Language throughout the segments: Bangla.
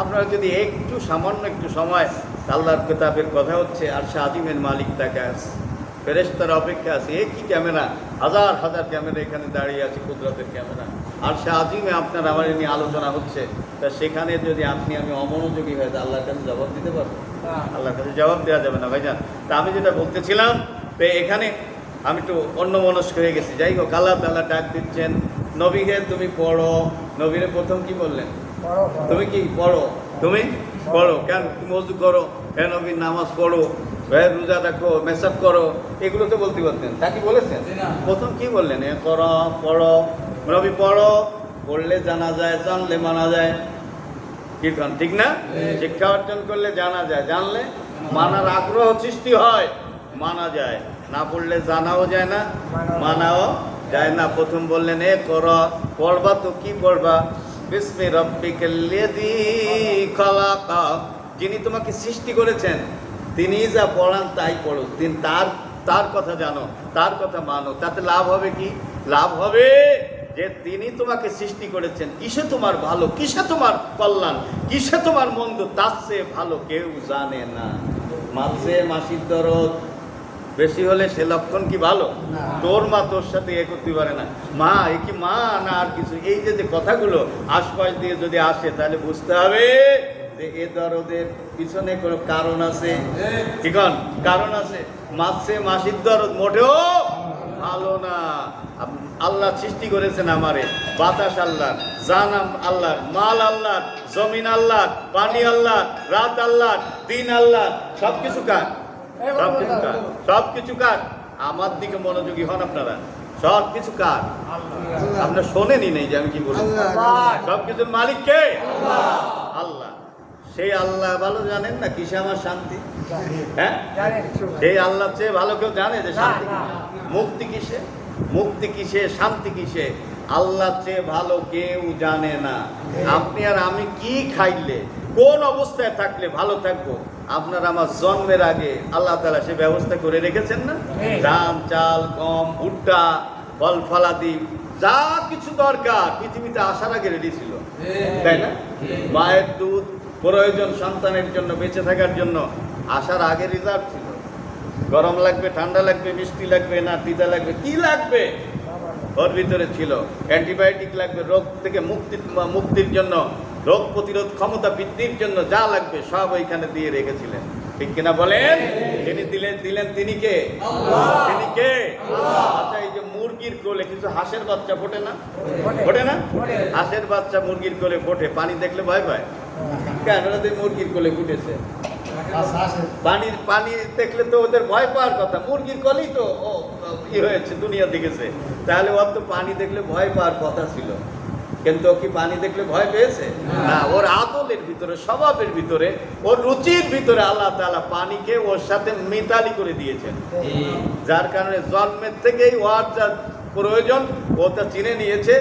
আপনারা যদি একটু সামান্য একটু সময় আল্লাহর কিতাবের কথা হচ্ছে আর সে আজিমের মালিক তাকে আছে ফেরেস্তার অপেক্ষা আছে একই ক্যামেরা? হাজার হাজার ক্যামেরা এখানে দাঁড়িয়ে আছে কুদরতের ক্যামেরা। আর সে আজিমে আপনার আমার নিয়ে আলোচনা হচ্ছে তা সেখানে যদি আপনি আমি অমনোযোগী হয়ে তা আল্লাহর কাছে জবাব দিতে পারব? আল্লাহর কাছে জবাব দেওয়া যাবে না ভাইজান। তা আমি যেটা বলতেছিলাম তো এখানে আমি একটু অন্য মনস্ক হয়ে গেছি। যাই হোক আল্লাহ তাল্লাহ ডাক দিচ্ছেন নবীকে তুমি পড়ো। নবীরে প্রথম কি বললেন? তুমি কি পড়ো? তুমি পড়ো। কেন? তুমি অজু করো। হ্যাঁ নবীর নামাজ পড়ো? হ্যাঁ রোজা রাখো মেসাপ করো? এগুলো তো বলতে পারতেন। তা কি বলেছেন? প্রথম কি বললেন? এ করো পড়ো। নবী পড়ো। পড়লে জানা যায় জানলে মানা যায়। কি কন ঠিক না? শিক্ষা অর্জন করলে জানা যায় জানলে মানার আগ্রহ সৃষ্টি হয় মানা যায়। না পড়লে জানাও যায় না মানাও যায় না। প্রথম বললেন এ কর পড়বা তো কি পড়বা? বিস্মি রব্বিকাল্লাযী যিনি তোমাকে সৃষ্টি করেছেন, তিনি যা পড়ান তাই পড়ো। তিনি তার তার কথা জানো, তার কথা মানো। তাতে লাভ হবে কি? লাভ হবে যে তিনি তোমাকে সৃষ্টি করেছেন। কিসে তোমার ভালো? কিসে তোমার কল্যাণ? কিসে তোমার মন্দ? তার চেয়ে ভালো কেউ জানে না। মাসে মাসির দরদ বেশি হলে সে লক্ষণ কি ভালো? তোর মা তোর সাথে এ করতে পারে না। মা এ কি মা না আর কিছু? এই যে যে কথাগুলো আশপাশ দিয়ে যদি আসে তাহলে বুঝতে হবে যে এ দরদের পিছনে কোনো কারণ আছে। ঠিক কারণ আছে। মাসে মাসির দরদ মোটেও ভালো না। আল্লাহ সৃষ্টি করেছেন আমারে। বাতাস আল্লাহ জানাম আল্লাহ মাল আল্লাহ জমিন আল্লাহ পানি আল্লাহ রাত আল্লাহ দিন আল্লাহ সব কিছু কার? সব কিছু কার? সব কিছু কার? আমার দিকে মনোযোগী হন আপনারা। সব কিছু কার? আপনারা শোনেনি নেই যে আমি কি বলি। সব কিছুর মালিক কে? আল্লাহ। সেই আল্লাহ ভালো জানেন না কিসে আমার শান্তি? হ্যাঁ? এই আল্লাহ চেয়ে ভালো কেউ জানে যে শান্তি মুক্তি কিসে? মুক্তি কিসে শান্তি কিসে? আল্লাহ চেয়ে ভালো কেউ জানে না। আপনি আর আমি কি খাইলে কোন অবস্থায় থাকলে ভালো থাকব? আপনার আমার জন্মের আগে আল্লাহ তালা সে ব্যবস্থা করে রেখেছেন না? হ্যাঁ। ধান চাল গম ভুট্টা ফল ফলাদি যা কিছু দরকার পৃথিবীতে আসার আগে রেডি ছিল। তাই না? মায়ের দুধ প্রয়োজন সন্তানের জন্য বেঁচে থাকার জন্য আসার আগে রিজার্ভ ছিল। গরম লাগবে ঠান্ডা লাগবে মিষ্টি লাগবে না তিতা লাগবে কি লাগবে? ওর ভিতরে ছিল। অ্যান্টিবায়োটিক লাগবে রোগ থেকে মুক্তি মুক্তির জন্য রোগ প্রতিরোধ ক্ষমতা বৃদ্ধির জন্য যা লাগবে সব ওইখানে দিয়ে রেখেছিলেন। ঠিক কিনা বলেন? তিনি দিলেন দিলেন তিনি কে? তিনি কে? আচ্ছা এই যে মুরগির কোলে কিছু হাঁসের বাচ্চা ফোটে না? ফোটে। না? হাঁসের বাচ্চা মুরগির কোলে ফোটে পানি দেখলে ভয় পায়? কেন তো মুরগির কোলে ফুটেছে? পানির পানি দেখলে তো ওদের ভয় পাওয়ার কথা। মুরগির কলেই তো ও ই হয়েছে দুনিয়া দেখেছে। তাহলে ওর তো পানি দেখলে ভয় পাওয়ার কথা ছিল। কিন্তু ও কি পানি দেখলে ভয় পেয়েছে? না ওর আদলের ভিতরে স্বভাবের ভিতরে ওর রুচির ভিতরে আল্লাহ তাআলা পানিকে ওর সাথে মিতালি করে দিয়েছেন। যার কারণে জন্মের থেকেই ওর যা প্রয়োজন ও তা চিনে নিয়েছে।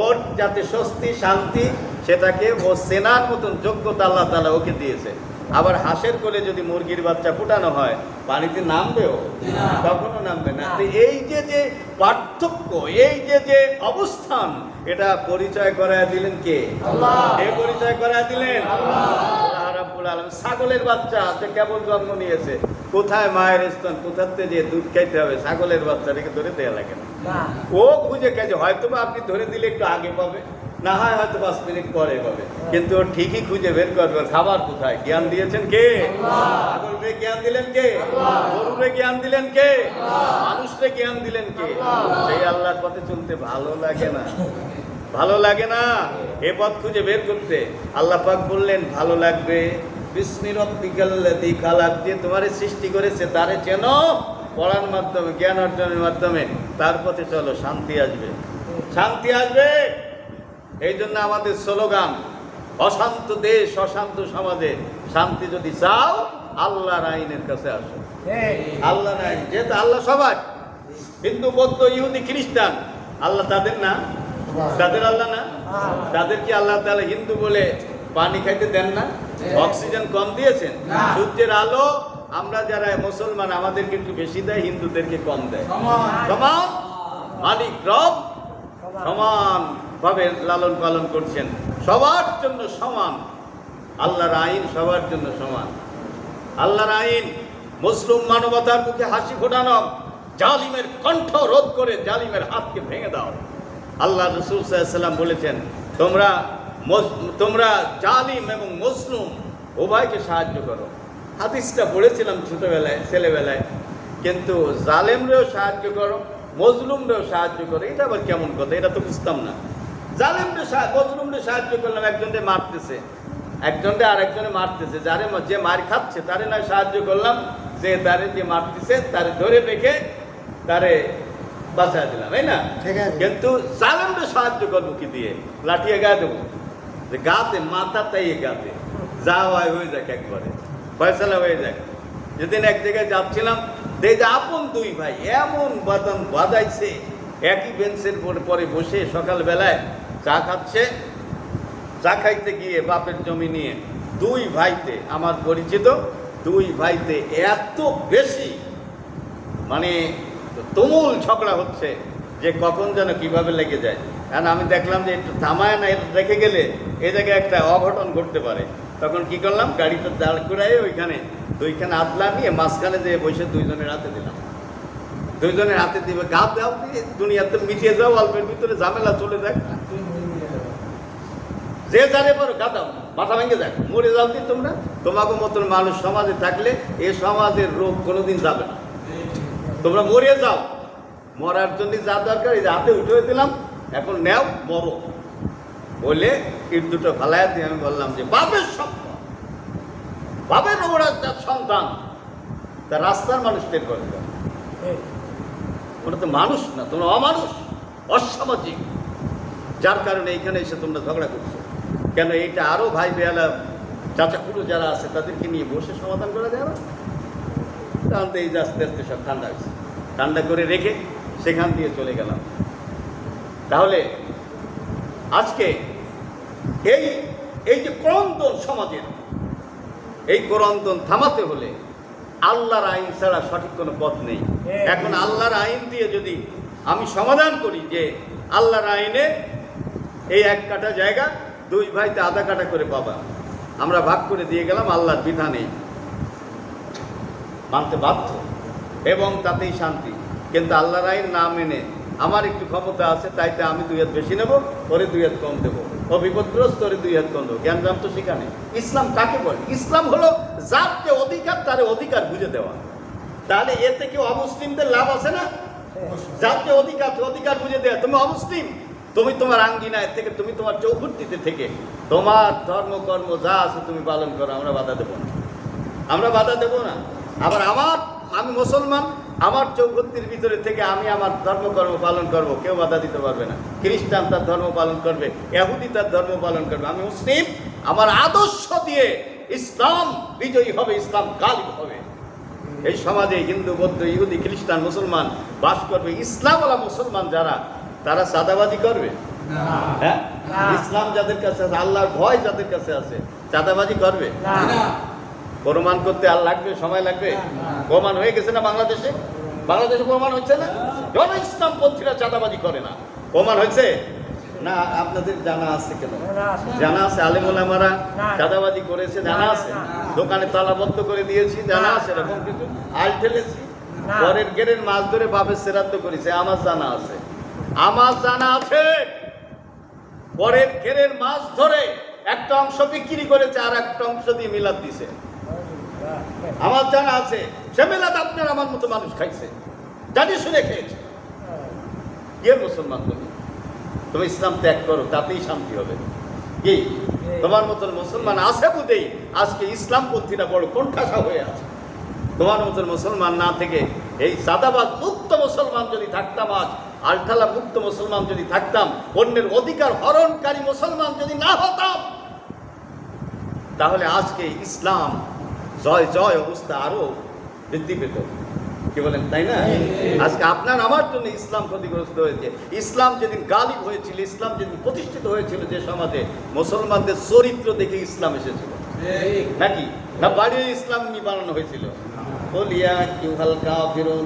ওর যাতে স্বস্তি শান্তি সেটাকে ও সেনার মতন যোগ্যতা আল্লাহ তালা ওকে দিয়েছে। আবার হাঁসের কোলে যদি মুরগির বাচ্চা ফুটানো হয় পানিতে নামবেও না। কখনো নামবে না। তো এই যে যে পার্থক্য এই যে যে অবস্থান এটা পরিচয় করায় দিলেন কে? এ পরিচয় করায় দিলেন? ছাগলের বাচ্চা যে কেবল জন্ম নিয়েছে। কোথায় মায়ের স্থান কোথাতে যে দুধ খাইতে হবে? ছাগলের বাচ্চা রেখে ধরে দেওয়া লাগে না। ও খুঁজে গেছে হয়তো আপনি ধরে দিলে একটু আগে পাবে। না হয় হয়তো পাঁচ মিনিট পরে পাবে কিন্তু ঠিকই খুঁজে বের করবে। খাবার কোথায়? জ্ঞান দিয়েছেন কে? ছাগলকে জ্ঞান দিলেন কে? গরুরে জ্ঞান দিলেন কে? মানুষরে জ্ঞান দিলেন কে? সেই আল্লাহর পথে চলতে ভালো লাগে না। ভালো লাগে না? এ পথ খুঁজে বের করতে। আল্লাহ পাক বললেন, ভালো লাগবে। তোমারে সৃষ্টি করেছে, তারে চেন। পড়ার মাধ্যমে, জ্ঞান অর্জনের মাধ্যমে। তার পথে চলো, শান্তি আসবে। শান্তি আসবে? এই জন্য আমাদের স্লোগান অশান্ত দেশ অশান্ত সমাজে শান্তি যদি চাও আল্লাহর আইনের কাছে আসো। আল্লাহ নাই যেহেতু আল্লাহ সবার হিন্দু বৌদ্ধ ইহুদি খ্রিস্টান আল্লাহ তাদের না? তাদের আল্লাহ না? তাদের কি আল্লাহ তাহলে হিন্দু বলে পানি খাইতে দেন না? অক্সিজেন কম দিয়েছেন? সূর্যের আলো আমরা যারা মুসলমান আমাদেরকে একটু বেশি দেয় হিন্দুদেরকে কম দেয়। সমান। মালিক রব? সমান। ভাবে লালন পালন করছেন। সবার জন্য সমান। আল্লাহর আইন সবার জন্য সমান। আল্লাহর আইন, মুসলিম মানবতার মুখে হাসি ফোটানো, জালিমের কণ্ঠ রোধ করে জালিমের হাতকে ভেঙে দাও। আল্লাহ রসুল সাল্লাম বলেছেন, তোমরা তোমরা জালিম এবং মুসলিম, উভয়কে সাহায্য করো। হাদিসটা পড়েছিলাম ছোটবেলায়, ছেলেবেলায়। কিন্তু জালেমরেও সাহায্য করো, মজলুমরেও সাহায্য করো, এটা আবার কেমন কথা? এটা তো বুঝতাম না। জালেমরে মজলুমরে সাহায্য করলাম একজনকে মারতেছে। একজনকে আর একজনে মারতেছে। যারে যে মার খাচ্ছে তারে নয় সাহায্য করলাম যে তারে যে মারতেছে তারে ধরে রেখে তারে বাঁচায় দিলাম তাই না। কিন্তু জালেমরে সাহায্য করব কি দিয়ে? লাঠিয়ে গা দেবো? যে গাতে মাথা তাই গাতে। যা হয় হয়ে যাক একবারে। ফয়সালা হয়ে যাক। যেদিন এক জায়গায় যাচ্ছিলাম দেখি যে আপন দুই ভাই এমন বাদাম বাজাইছে একই বেঞ্চের পরে পরে বসে সকালবেলায় চা খাচ্ছে, চা খাইতে গিয়ে বাপের জমি নিয়ে দুই ভাইতে, আমার পরিচিত দুই ভাইতে এত বেশি মানে তুমুল ঝগড়া হচ্ছে যে কখন যেন কীভাবে লেগে যায়। কারণ আমি দেখলাম যে একটু থামায় না এটা রেখে গেলে এ জায়গায় একটা অঘটন ঘটতে পারে। তখন কি করলাম গাড়িটা দাঁড় করাই ওইখানে দুইখানে আদলা নিয়ে মাঝখানে যেয়ে বসে দুইজনের হাতে দিলাম। দুইজনের হাতে দিবে গা দাও দিয়ে দুনিয়াতে মিটিয়ে যাও, অল্পের ভিতরে ঝামেলা চলে যায় যে যারে পারো গাদাও মাথা ভেঙে যাক। মরে যাও দি তোমরা। তোমাকে মতন মানুষ সমাজে থাকলে এ সমাজের রোগ কোনোদিন যাবে না। তোমরা মরে যাও। মরার জন্য যা দরকার, এই হাতে উঠে দিলাম, এখন নেও, মরো। বলে ইট দুটো ফালাইয়া দিয়ে আমি বললাম যে, বাপের সম্পদ বাপের ওরা তার সন্তান তা রাস্তার মানুষ টের করে। ওরা তো মানুষ না, তোমরা অমানুষ, অসামাজিক। যার কারণে এইখানে এসে তোমরা ঝগড়া করছ। কেন এইটা আরও ভাই বেয়ালা চাচাকুরু যারা আছে তাদেরকে নিয়ে বসে সমাধান করা যায় না? তখন তো এই যে আস্তে আস্তে সব ঠান্ডা হয়েছে। ঠান্ডা করে রেখে সেখান দিয়ে চলে গেলাম। তাহলে আজকে এই এই যে ক্রন্দন সমাজের এই ক্রন্দন থামাতে হলে আল্লাহর আইন ছাড়া সঠিক কোনো পথ নেই। এখন আল্লাহর আইন দিয়ে যদি আমি সমাধান করি যে আল্লাহর আইনে এই এক কাটা জায়গা দুই ভাইতে আধা কাটা করে পাবা আমরা ভাগ করে দিয়ে গেলাম আল্লাহর বিধানে। মানতে বাধ্য। এবং তাতেই শান্তি। কিন্তু আল্লাহর আইন না মেনে আমার একটু ক্ষমতা আছে তাইতে আমি দুই হাত বেশি নেব ওরে দুই হাত কম দেবো। ও বিপদগ্রস্ত ওরে দুই হাত কম দেবো। জ্ঞান জাম তো সেখানে। ইসলাম কাকে বলে? ইসলাম হলো যার যে অধিকার তার অধিকার বুঝে দেওয়া। তাহলে এতে কি অমুসলিমদের লাভ আছে না? যার যে অধিকার অধিকার বুঝে দেওয়া তুমি অমুসলিম? তুমি তোমার আঙ্গিনায় থেকে, তুমি তোমার চৌহূর্তিতে থেকে, তোমার ধর্মকর্ম যা আছে তুমি পালন করো, আমরা বাধা দেবো না। আমরা বাধা দেব না। আবার আমার, আমি মুসলমান, আমার চৌহত্তির ভিতরে থেকে আমি আমার ধর্মকর্ম পালন করব, কেউ বাধা দিতে পারবে না। খ্রিস্টান তার ধর্ম পালন করবে এহুদি তার ধর্ম পালন করবে। আমি মুসলিম, আমার আদর্শ দিয়ে ইসলাম বিজয়ী হবে, ইসলাম গালিব হবে। এই সমাজে হিন্দু, বৌদ্ধ, ইহুদি, খ্রিস্টান, মুসলমান বাস করবে, ইসলামওয়ালা মুসলমান যারা তারা সাদাবাজি করবে? হ্যাঁ? ইসলাম যাদের কাছে আছে আল্লাহর ভয় যাদের কাছে আছে চাঁদাবাজি করবে? প্রমাণ করতে আর লাগবে সময় লাগবে? প্রমাণ হয়ে গেছে না বাংলাদেশে? বাংলাদেশে প্রমাণ হচ্ছে না? জন ইসলাম পন্থীরা চাঁদাবাজি করে না। প্রমাণ হয়েছে? না আপনাদের জানা আছে কেন? জানা আছে আলেমুলামারা। চাঁদাবাজি করেছে জানা আছে। দোকানে তালাবদ্ধ করে দিয়েছি জানা আছে এরকম। কিছু? আল ঠেলেছি না। পরের গেরের মাছ ধরে বাপের সেরাদ্দ করেছে আমার জানা আছে। আমার জানা আছে পরের ঘেরের মাছ ধরে একটা অংশ বিক্রি করেছে আর একটা অংশ দিয়ে মিলাদ দিছে। আমার জানা আছে সে মিলাদ আপনার আমার মতো মানুষ খাইছে জানি শুনে খেয়েছে। কে মুসলমান তুমি? তুমি ইসলাম ত্যাগ করো তাতেই শান্তি হবে। কি? তোমার মতন মুসলমান আছে বুঝেই আজকে ইসলামপন্থীরা বড় কোণঠাসা হয়ে আছে। তোমার মতন মুসলমান না থেকে এই সাদাবাদ মুক্ত মুসলমান যদি থাকতাম আজ আলঠালা মুক্ত মুসলমান যদি থাকতাম অন্যের অধিকার হরণকারী মুসলমান যদি না হতাম তাহলে আজকে ইসলাম জয় জয় অবস্থা আরও বৃদ্ধি পেত। কি বলেন তাই না? আজকে আপনার আমার জন্য ইসলাম ক্ষতিগ্রস্ত হয়েছে। ইসলাম যেদিন গালিব হয়েছিল ইসলাম যেদিন প্রতিষ্ঠিত হয়েছিল যে সমাজে মুসলমানদের চরিত্র দেখে ইসলাম এসেছিল। নাকি? না বাড়ির ইসলাম বানানো হয়েছিল। কি হালকা ফিরুন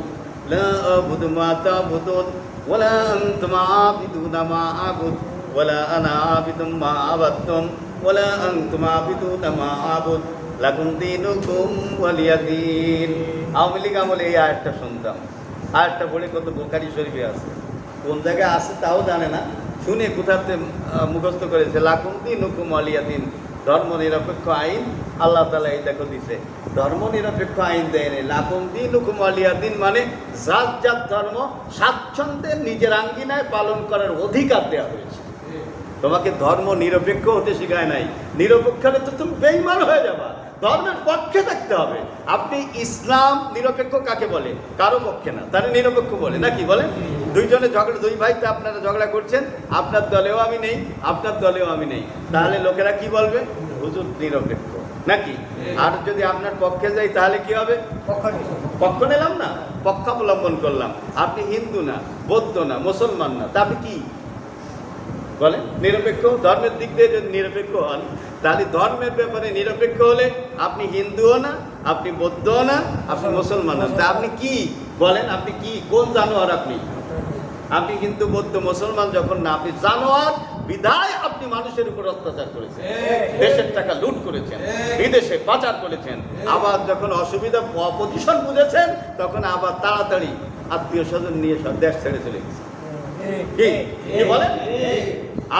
লা আবুদু মা তাবুদুন, ওয়ালা আনতুম আবিদুনা মা আবুদ, ওয়ালা আনা আবিদুম মা আবাদতুম, ওয়ালা আনতুম আবিদুনা মা আবুদ, লাকুম দীনুকুম ওয়ালিয়া দীন। আওয়ামী লীগ এই আয়াতটা শুনতাম। আয়াতটা পড়ে কত বোখারি শরীফে আছে। কোন জায়গায় আছে তাও জানে না। শুনে কোথাতে মুখস্থ করেছে, লাকুম দীনুকুম ওয়ালিয়া দিন। ধর্ম নিরপেক্ষ আইন, আল্লাহ তালা এই দেখো দিছে ধর্ম নিরপেক্ষ আইন দেয়নি লাকুম দিন হুকুম আলিয়া দিন মানে জাত জাত ধর্ম স্বাচ্ছন্দ্যে নিজের আঙ্গিনায় পালন করার অধিকার দেওয়া হয়েছে। তোমাকে ধর্ম নিরপেক্ষ হতে শেখায় নাই। নিরপেক্ষ হলে তো তুমি বেইমান হয়ে যাবা। ধর্মের পক্ষে থাকতে হবে। আপনি ইসলাম নিরপেক্ষ কাকে বলে? কারও পক্ষে না। তাহলে নিরপেক্ষ বলে। নাকি বলে? দুইজনে ঝগড়া দুই ভাইতে আপনারা ঝগড়া করছেন আপনার দলেও আমি নেই আপনার দলেও আমি নেই। তাহলে লোকেরা কি বলবে? হুজুর নিরপেক্ষ। নাকি? আর যদি আপনার পক্ষে যাই তাহলে কি হবে? পক্ষ নিলাম না? পক্ষ অবলম্বন করলাম। আপনি হিন্দু না বৌদ্ধ না মুসলমান না তা আপনি কি? বলেন নিরপেক্ষ? ধর্মের দিক দিয়ে যদি নিরপেক্ষ হন তাহলে ধর্মের ব্যাপারে নিরপেক্ষ হলে আপনি হিন্দুও না আপনি বৌদ্ধও না আপনি মুসলমান না। তা আপনি কি? বলেন আপনি কি? কোন জানোয়ার আপনি? আপনি কিন্তু বৌদ্ধ মুসলমান যখন না আপনি জানোয়ার বিধায় আপনি মানুষের উপর অত্যাচার করেছেন। দেশের টাকা লুট করেছেন বিদেশে পাচার করেছেন। আবার যখন অসুবিধা অপজিশন বুঝেছেন তখন আবার তাড়াতাড়ি আত্মীয় স্বজন নিয়ে সব দেশ ছেড়ে চলে গেছে। কি? বলেন?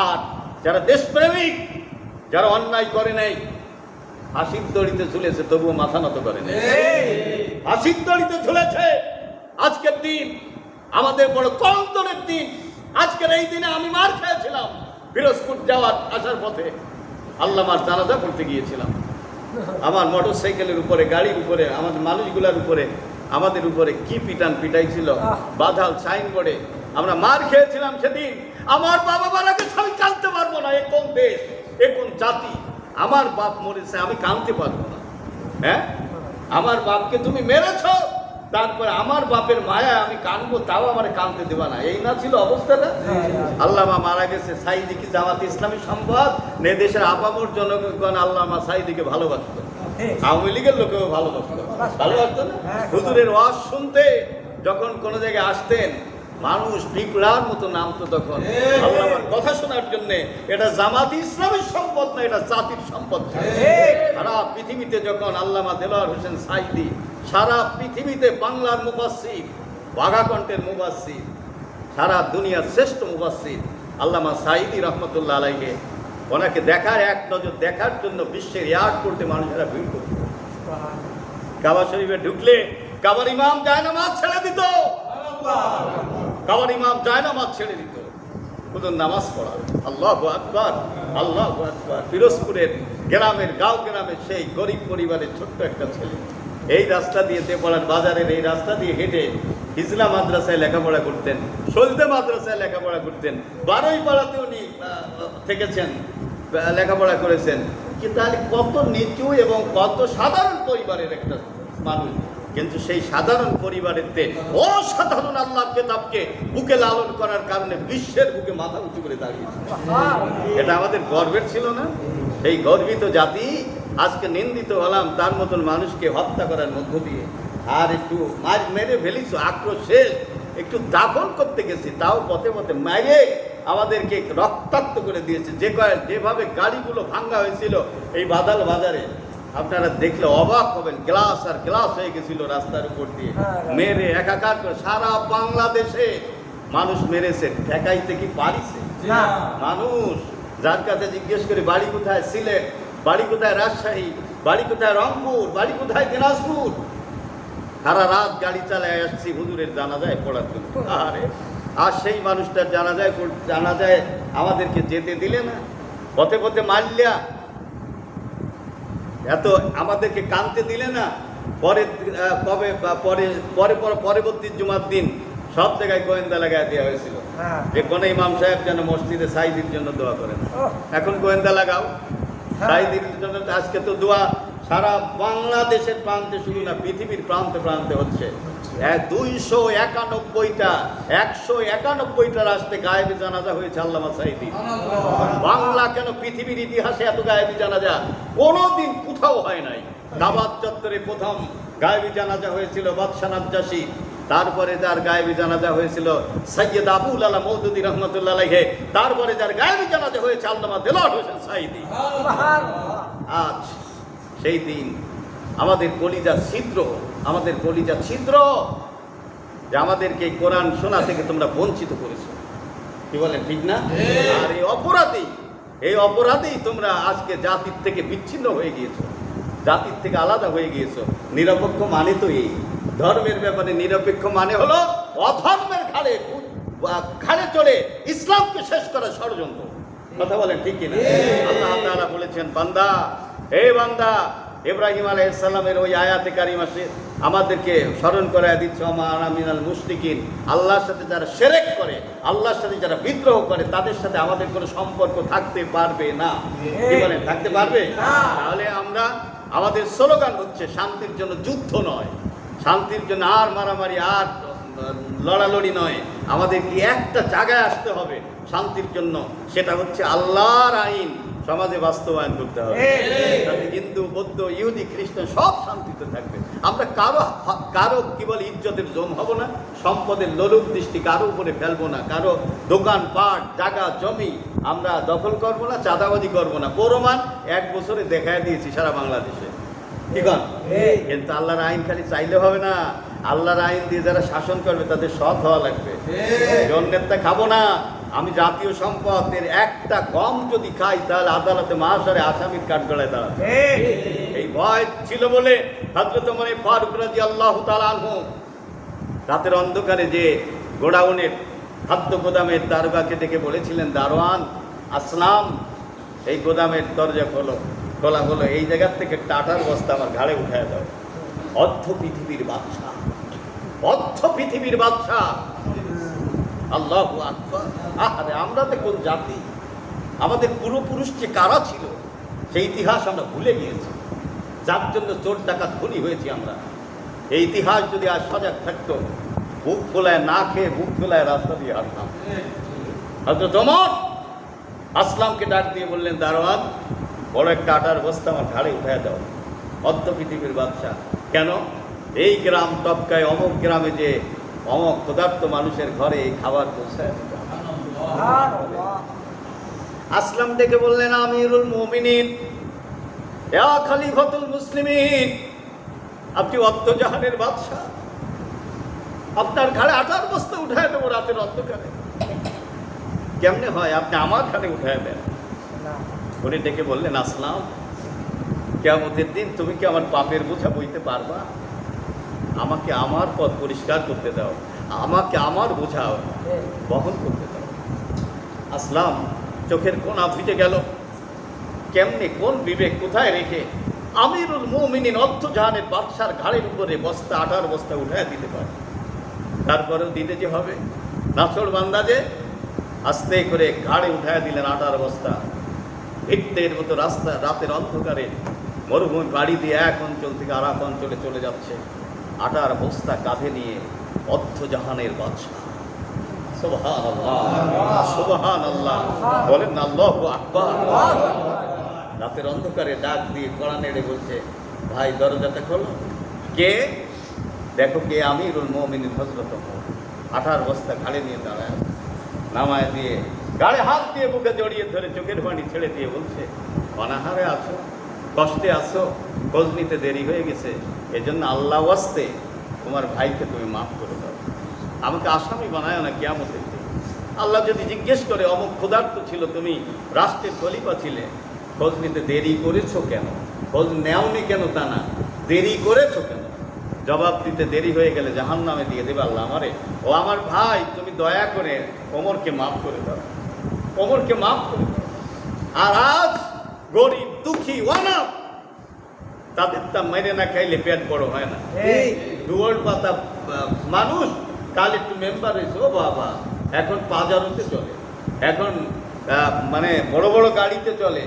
আর যারা দেশপ্রেমিক যারা অন্যায় করে নাই হাসির দড়িতে ঝুলেছে তবুও মাথা নত করে নাই। হাসির দড়িতে ঝুলেছে আজকের দিন আমাদের বড় কলতনের দিন। আজকের এই দিনে আমি মার খেয়েছিলাম। ফিরোজপুর যাওয়ার আসার পথে আল্লামার জানাজা করতে গিয়েছিলাম। আমার মোটর সাইকেলের উপরে গাড়ির উপরে আমাদের মানুষগুলার উপরে আমাদের উপরে কি পিটান পিটাইছিল বাধাল সাইনবোর্ডে। আমরা মার খেয়েছিলাম সেদিন। আমার বাবা মারা গেছে আমি কাঁদতে পারব না। এ কোন দেশ? এ কোন জাতি? আমার বাপ মরেছে আমি কাঁদতে পারব না। হ্যাঁ? আমার বাপকে তুমি মেরেছ? তারপরে আমার বাপের মায়া আমি কানবো তাও আমার কানতে দেবা না। এই না ছিল অবস্থাটা আল্লামা মারা গেছে সাইদিকে জামাত ইসলামী সম্পদ নে দেশের আপামর জনগণ আল্লামা সাইদিকে ভালোবাসত। আওয়ামী লীগের লোকেও ভালোবাসত। ভালোবাসত। না? হুজুরের ওয়াজ শুনতে যখন কোনো জায়গায় আসতেন মানুষ পিপড়ার মতো নামতো তখন। আল্লামার কথা শোনার জন্য এটা জামাত ইসলামের সম্পদ না এটা জাতির সম্পদ। সারা পৃথিবীতে যখন আল্লামা দেলোয়ার হোসেন সাইদি সারা পৃথিবীতে বাংলার মুফাসসির বাঘাকণ্ঠের মুফাসসির সারা দুনিয়ার শ্রেষ্ঠ মুফাসসির আল্লামা সাইদি রহমতুল্লাহ আলাইকে ওনাকে দেখার এক নজর দেখার জন্য বিশ্বের এয়ারপোর্টে মানুষেরা ভিড় করত। কাবা শরীফে ঢুকলে কাবার ইমাম জায়নামাজ ছেড়ে দিত। কাবার ইমাম জায়নামাজ ছেড়ে দিত। শুধু নামাজ পড়া আল্লাহ আকবার আল্লাহ আকবার। ফিরোজপুরের গ্রামের, গাঁও গ্রামের সেই গরিব পরিবারের ছোট্ট একটা ছেলে। এই রাস্তা দিয়ে দেপড়ার বাজারের এই রাস্তা দিয়ে হেঁটে হিজলা মাদ্রাসায় লেখাপড়া করতেন সলদে মাদ্রাসায় লেখাপড়া করতেন। বারোই পাড়াতে উনি থেকেছেন লেখাপড়া করেছেন। কি তাহলে কত নিচু এবং কত সাধারণ পরিবারের একটা মানুষ। কিন্তু সেই সাধারণ পরিবারেতে অসাধারণ আল্লাহ কেতাবকে বুকে লালন করার কারণে বিশ্বের বুকে মাথা উঁচু করে দাঁড়িয়েছে। এটা আমাদের গর্বের ছিল না? এই গর্বিত জাতি আজকে নিন্দিত হলাম, তার মতন মানুষকে হত্যা করার মধ্য দিয়ে। আর একটু মার মেরে ফেলিস আক্রোশ শেষ। একটু দাফন করতে গেছি, তাও পথে পথে মেরে আমাদেরকে রক্তাক্ত করে দিয়েছে। যে কয়েক যেভাবে গাড়িগুলো ভাঙ্গা হয়েছিল এই বাদাল বাজারে আপনারা দেখলে অবাক হবেন গ্লাস আর গ্লাস হয়ে গেছিল রাস্তার উপর দিয়ে। মেরে একাকার করে সারা বাংলাদেশে মানুষ মেরেছে। ঠেকাইতে কি পারিছে? মানুষ যার কাছে জিজ্ঞেস করে বাড়ি কোথায় সিলেট? বাড়ি কোথায় রাজশাহী? বাড়ি কোথায় রংপুর? বাড়ি কোথায় দিনাজপুর? সারা রাত গাড়ি চালায় আসছি হুজুরের জানা যায় পড়ার জন্য। আরে আর সেই মানুষটার জানা যায় জানা যায় আমাদেরকে যেতে দিলে না। পথে পথে মারলিয়া এত আমাদেরকে কানতে দিলে না পরে কবে পরে পরে পর পরবর্তী জুমার দিন সব জায়গায় গোয়েন্দা লাগায় দেওয়া হয়েছিল। যে কোন ইমাম সাহেব যেন মসজিদে সাইদির জন্য দোয়া করেন। এখন গোয়েন্দা লাগাও। সাইদির জন্য আজকে তো দোয়া সারা বাংলাদেশের প্রান্তে শুধু না পৃথিবীর প্রান্তে প্রান্তে হচ্ছে। দুইশো একানব্বইটা একশো একানব্বইটা রাষ্ট্রে গায়েবী জানাজা হয়েছে আল্লামা সাইদি। বাংলা কেন পৃথিবীর ইতিহাসে এত গায়েবী জানাজা? কোনোদিন কোথাও হয় নাই। দাবাত চত্বরে প্রথম গায়েবী জানাজা হয়েছিল বাদশা নাজ্জাসী। তারপরে যার গায়েবী জানাজা হয়েছিল সৈয়দ আবুল আলা মৌদুদি রহমতুল্লাহ তারপরে যার গায়েবী জানাজা হয়েছে আল্লামা দেলার হোসেন সাইদি। আজ সেই দিন আমাদের কলিজা ছিদ্র আমাদের কলিজা ছিদ্র যে আমাদেরকে এই কোরআন শোনা থেকে তোমরা বঞ্চিত করেছ। কি বলেন ঠিক না? আর এই অপরাধী এই অপরাধেই তোমরা আজকে জাতির থেকে বিচ্ছিন্ন হয়ে গিয়েছো। জাতির থেকে আলাদা হয়ে গিয়েছো। নিরপেক্ষ মানে তো এই। ধর্মের ব্যাপারে নিরপেক্ষ মানে হলো অধর্মের খালে খালে চড়ে ইসলামকে শেষ করা ষড়যন্ত্র। কথা বলেন ঠিক কিনা? আল্লাহ তাআলা বলেছেন বান্দা হে বান্দা ইব্রাহিম আলাইহিসসালামের ওই আয়াতে কারিমাসে আমাদেরকে স্মরণ করায় দিচ্ছে আমার আমিনাল মুশরিকিন। আল্লাহর সাথে যারা সেরেক করে আল্লাহর সাথে যারা বিদ্রোহ করে তাদের সাথে আমাদের কোনো সম্পর্ক থাকতে পারবে না। কি বলেন থাকতে পারবে? তাহলে আমরা আমাদের স্লোগান হচ্ছে শান্তির জন্য যুদ্ধ নয়। শান্তির জন্য আর মারামারি আর লড়ালড়ি নয়। আমাদের কি একটা জায়গায় আসতে হবে? শান্তির জন্য। সেটা হচ্ছে আল্লাহর আইন। সমাজে বাস্তবায়ন করতে হবে। তাতে হিন্দু বৌদ্ধ ইহুদি খ্রিস্টান সব শান্তিতে থাকবে। আমরা কারও কারও কি বলে ইজ্জতের জম হব না সম্পদের লোলুপ দৃষ্টি কারও উপরে ফেলব না কারও দোকান পাট জায়গা জমি আমরা দখল করব না চাঁদাবাজি করব না। প্রমাণ এক বছরে দেখায় দিয়েছি সারা বাংলাদেশে। কি কন? কিন্তু আল্লাহর আইন খালি চাইলে হবে না। আল্লাহর আইন দিয়ে যারা শাসন করবে তাদের সৎ হওয়া লাগবে। অন্যেরটা খাব না। আমি জাতীয় সম্পদের একটা কম যদি খাই তাহলে আদালতে মহাশরে আসামির কাঠগড়ায় দাঁড়াবে। এই ভয় ছিল বলে হজরত মনে ফারুক রাজি আল্লাহ তালানহু রাতের অন্ধকারে যে গোডাউনের খাদ্য গোদামের দারোগাকে ডেকে বলেছিলেন দারোয়ান আসলাম এই গোদামের দরজা খোলো খোলা হলো। এই জায়গার থেকে টাটার বস্তা আমার ঘাড়ে উঠায় দাও। অর্ধ পৃথিবীর বাদশা অর্ধ পৃথিবীর বাদশা আল্লাহ আকবার। আমরা তো কোন জাতি? আমাদের পূর্বপুরুষ যে কারা ছিল, সেই ইতিহাস আমরা ভুলে গিয়েছি। যার জন্য চোর ডাকাত ধনী হয়েছি আমরা। এই ইতিহাস যদি আজ সজাগ থাকতো, বুক ফোলায় না খেয়ে বুক ফোলায় রাস্তা দিয়ে হাঁটতাম। হয়তো তোমার আসলামকে ডাক দিয়ে বললেন, দারোয়ান, বড় একটা আটার বস্তা আমার ঘাড়ে উঠায় দাও। অর্ধ পৃথিবীর বাদশা কেন? এই গ্রাম টপকায় অমুক গ্রামে যে অমক মানুষের ঘরে এই খাবার পৌঁছায় আসলাম ডেকে বললেন, আমিরুল মুমিনিন ইয়া মুসলিমিন, আপনি অত্তজাহানের বাদশাহ। আপনার ঘাড়ে আটার বস্তা উঠায় দেবো রাতের অন্ধকারে। কেমনে হয়, আপনি আমার ঘাড়ে উঠায় দেন? উনি ডেকে বললেন, আসলাম। কেমতের দিন তুমি কি আমার পাপের বোঝা বইতে পারবা? আমাকে আমার পথ পরিষ্কার করতে দাও। আমাকে আমার বোঝাও, বহন করতে দাও। আসলাম, চোখের কোনা ফিটে গেল। কেমনে কোন বিবেক কোথায় রেখে আমিরুল মুমিনিন অর্থজাহানের বাদশার ঘাড়ের উপরে বস্তা আটার বস্তা উঠায় দিতে পারে? তারপরেও দিতে যে হবে? নাছড় বান্দা যে আস্তে করে ঘাড়ে উঠায় দিলেন আটার বস্তা। ভিত্তের মতো রাস্তা, রাতের অন্ধকারে মরুভূমি বাড়ি দিয়ে এক অঞ্চল থেকে আর এক অঞ্চলে চলে যাচ্ছে। আটার বস্তা কাঁধে নিয়ে অর্থজাহানের বাদশাহ। সুবহান আল্লাহ সুবহান আল্লাহ বলেন আল্লাহ আকবার। রাতের অন্ধকারে ডাক দিয়ে কড়া নেড়ে বলছে, ভাই, দরজাটা খোলো। কে? দেখো কে? আমিরুল মমিনের হজরত আঠার বস্তা ঘাড়ে নিয়ে দাঁড়ায়। নামায় দিয়ে গাড়ে হাত দিয়ে বুকে জড়িয়ে ধরে চোখের পানি ছেড়ে দিয়ে বলছে, অনাহারে আছো? কষ্টে আছো? খোঁজ নিতে দেরি হয়ে গেছে। এজন্য আল্লাহ আসতে তোমার ভাইকে তুমি মাফ করে দাও। আমাকে আসামি বানায় না কেয়ামতের দিন। আল্লাহ যদি জিজ্ঞেস করে, অমুক ক্ষুধার্ত ছিল, তুমি রাষ্ট্রের খলিফা ছিলে? খোঁজ নিতে দেরি করেছ কেন? খোঁজ নেওনি কেন তা না? দেরি করেছ কেন? জবাব দিতে দেরি হয়ে গেলে জাহান নামে দিয়ে দেবে আল্লাহ আমারে। ও আমার ভাই, তুমি দয়া করে কোমরকে মাফ করে দাও। কোমরকে মাফ করে দাও। আর আজ গরিব দুঃখী অনাথ তাদের তা মেরে না খাইলে পেট বড় হয় না। দুয়ার পাতা মানুষ কাল একটু মেম্বার হয়েছে ও বাবা। এখন পাজারোতে চলে। এখন মানে বড় বড় গাড়িতে চলে।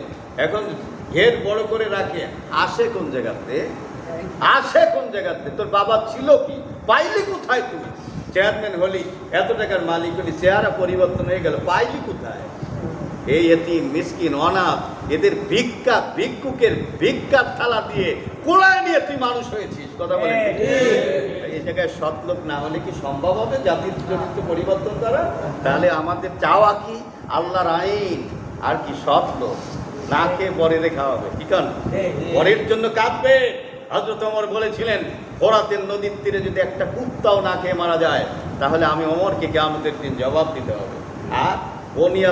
এখন ঘের বড় করে রাখে। আসে কোন জায়গাতে? আসে কোন জায়গাতে? তোর বাবা ছিল কি? পাইলি কোথায় তুই? চেয়ারম্যান হলি এত টাকার মালিক হলি চেহারা পরিবর্তন হয়ে গেল পাইলি কোথায়? এই এতি মিসকিন অনাথ এদের ভিক্ষা ভিক্ষুকের ভিক্ষার থালা দিয়ে কোলায় নিয়ে তুই মানুষ হয়েছিস। কথা বলে ঠিক, এই জায়গায় সৎ লোক না হলে কি সম্ভব হবে? জাতির চরিত্র পরিবর্তন করা? তাহলে আমাদের চাওয়া কি? আল্লাহর আইন। আর কি সৎ লোক? না খেয়ে পরে রেখা হবে কি কারণ পরের জন্য কাঁদবে। হজরত অমর বলেছিলেন ফোরাতের নদীর তীরে যদি একটা কুত্তাও না খেয়ে মারা যায় তাহলে আমি অমরকে কেমতের দিন জবাব দিতে হবে। আর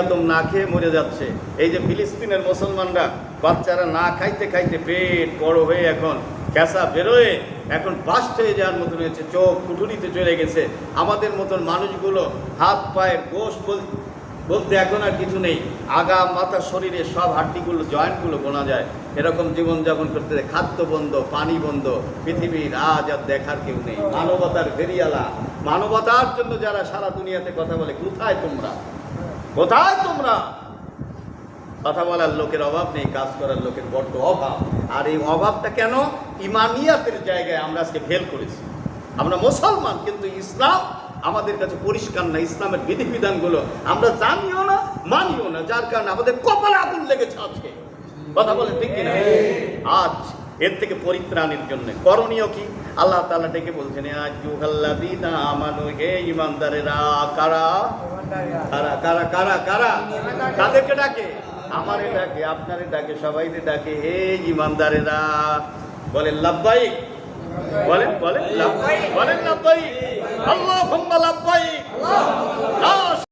আদম না খেয়ে মরে যাচ্ছে। এই যে ফিলিস্তিনের মুসলমানরা, বাচ্চারা না খাইতে খাইতে পেট বড় হয়ে এখন ক্যাসা বেরোয়, এখন বাস্ট হয়ে যাওয়ার মতন হয়েছে, চোখ কুঠুরিতে চলে গেছে। আমাদের মতন মানুষগুলো হাত পায়ের গোশ বল বলতে এখন আর কিছু নেই। আগা মাথা শরীরে সব হাড্ডিগুলো, জয়েন্টগুলো গোনা যায়। এরকম জীবনযাপন করতে খাদ্য বন্ধ, পানি বন্ধ, পৃথিবীর আজ আর দেখার কেউ নেই। মানবতার ফেরিয়ালা মানবতার জন্য যারা সারা দুনিয়াতে কথা বলে, কোথায় তোমরা? কোথায় তোমরা? কথা বলার লোকের অভাব নেই কাজ করার লোকের বড্ড অভাব। আর এই অভাবটা কেন? ইমানিয়াতের জায়গায় আমরা আজকে ফেল করেছি। আমরা মুসলমান কিন্তু ইসলাম আমাদের কাছে পরিষ্কার না। ইসলামের বিধিবিধানগুলো আমরা জানিও না মানিও না। যার কারণে আমাদের কপালে আগুন লেগেছে আজকে। কথা বলে ঠিক কিনা? আজ এর থেকে পরিত্রাণের জন্য। করণীয় কি? আল্লাহ তালা ডেকে বলছেন হে কারা? কারা কারা কারা কারা? কাদেরকে ডাকে। আমারে ডাকে, আপনারে ডাকে সবাইকে ডাকে, হে ইমানদারেরা বলেন বলেন বলেন